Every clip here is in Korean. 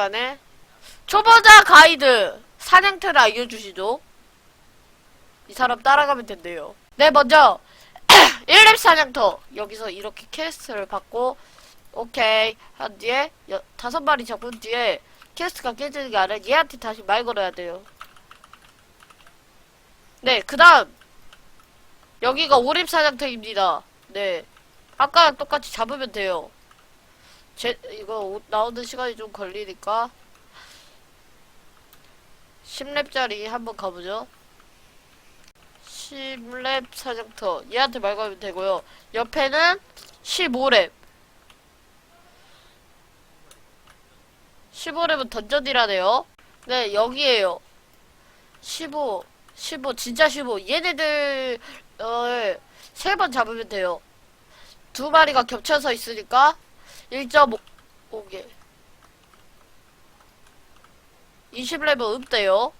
시간에 초보자 가이드 사냥터를 알려주시죠. 이 사람 따라가면 된대요. 네, 먼저 1렙 사냥터 여기서 이렇게 퀘스트를 받고 오케이 한 뒤에 여, 다섯 마리 잡은 뒤에 퀘스트가 깨지는 게 아니라 얘한테 다시 말 걸어야 돼요. 네, 그 다음 여기가 오립 사냥터입니다. 네, 아까랑 똑같이 잡으면 돼요. 제 이거 오- 나오는 시간이 좀 걸리니까 10렙짜리 한번 가보죠. 10렙 사냥터 얘한테 말 걸면 되고요. 옆에는 15렙 15렙은 던전이라네요. 네 여기에요. 15 15 진짜 15 얘네들 어, 세번 잡으면 돼요. 두 마리가 겹쳐서 있으니까 1.5개 20렙은 없대요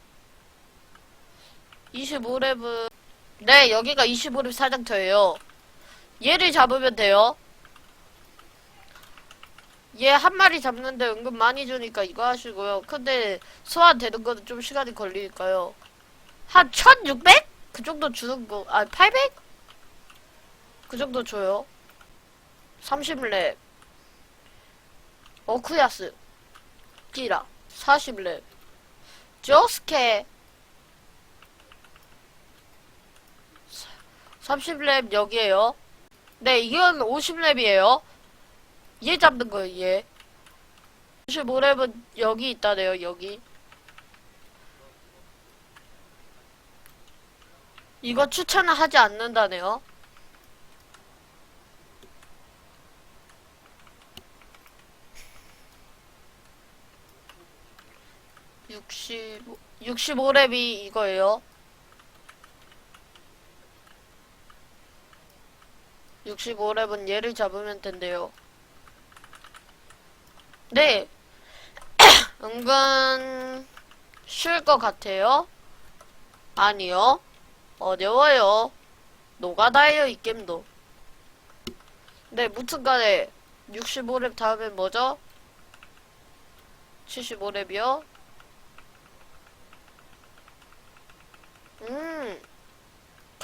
25렙은 네 여기가 25렙 사장터예요 얘를 잡으면 돼요 얘 한 마리 잡는데 은근 많이 주니까 이거 하시고요 근데 소환되는 거는 좀 시간이 걸리니까요 한 1600? 그 정도 주는 거, 아, 800? 그 정도 줘요. 30렙. 오쿠야스. 끼라. 40렙. 조스케. 30렙 여기에요. 네, 이건 50렙이에요. 얘 잡는 거예요, 얘. 55렙은 여기 있다네요, 여기. 이거 추천을 하지 않는다네요. 65, 65렙이 이거예요. 65렙은 얘를 잡으면 된대요. 네. 은근 쉬울 것 같아요. 아니요. 어려워요. 노가다예요, 이 게임도. 네, 무튼간에 65렙 다음엔 뭐죠? 75렙이요? 음,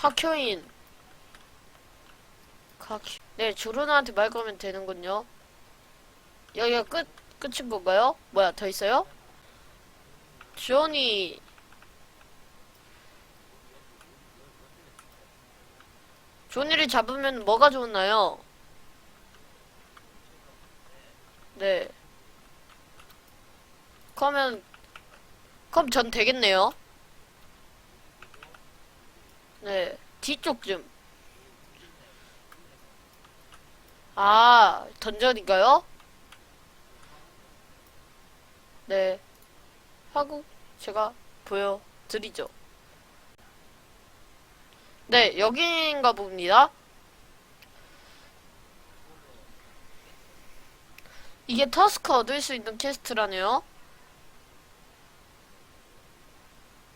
카큐인. 카큐. 네, 조르나한테 말 걸면 되는군요. 여기가 끝, 끝인 건가요? 뭐야, 더 있어요? 조니. 조니를 잡으면 뭐가 좋나요? 네. 그러면, 그럼 전 되겠네요. 네, 뒤쪽 좀. 아, 던전인가요? 네. 하고 제가 보여드리죠. 네, 여기인가 봅니다. 이게 터스크 얻을 수 있는 퀘스트라네요.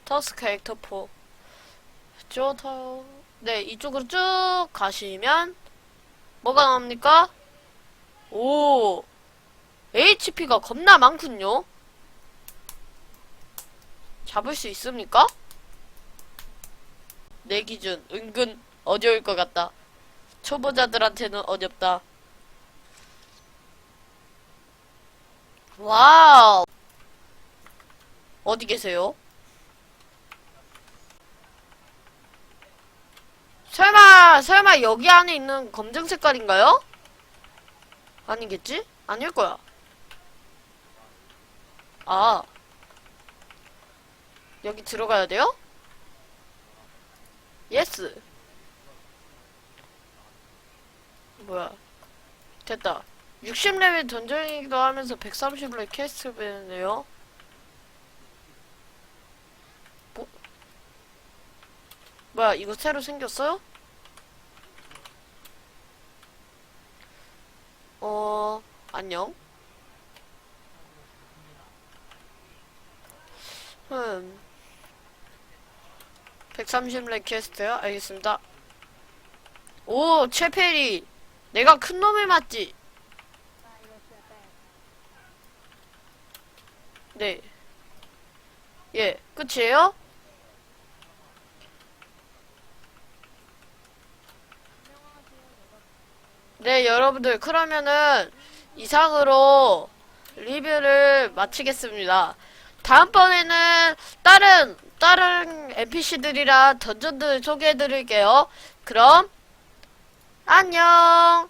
터스크 액터 4. 좋다요. 네, 이쪽으로 쭉 가시면 뭐가 나옵니까? 오, HP가 겁나 많군요. 잡을 수 있습니까? 내 기준 은근 어려울 것 같다. 초보자들한테는 어렵다. 와우. 어디 계세요? 설마, 설마 여기 안에 있는 검정 색깔인가요? 아니겠지? 아닐 거야. 아. 여기 들어가야 돼요? 예스. 뭐야. 됐다. 60레벨 던전이기도 하면서 130레벨 퀘스트 배네요. 뭐야, 이거 새로 생겼어요? 어, 안녕. 음. 130렙 퀘스트요? 알겠습니다. 오, 최페리. 내가 큰 놈을 맞지? 네. 예, 끝이에요? 네, 여러분들, 그러면은, 이상으로 리뷰를 마치겠습니다. 다음번에는 다른, 다른 NPC들이랑 던전들 소개해드릴게요. 그럼, 안녕!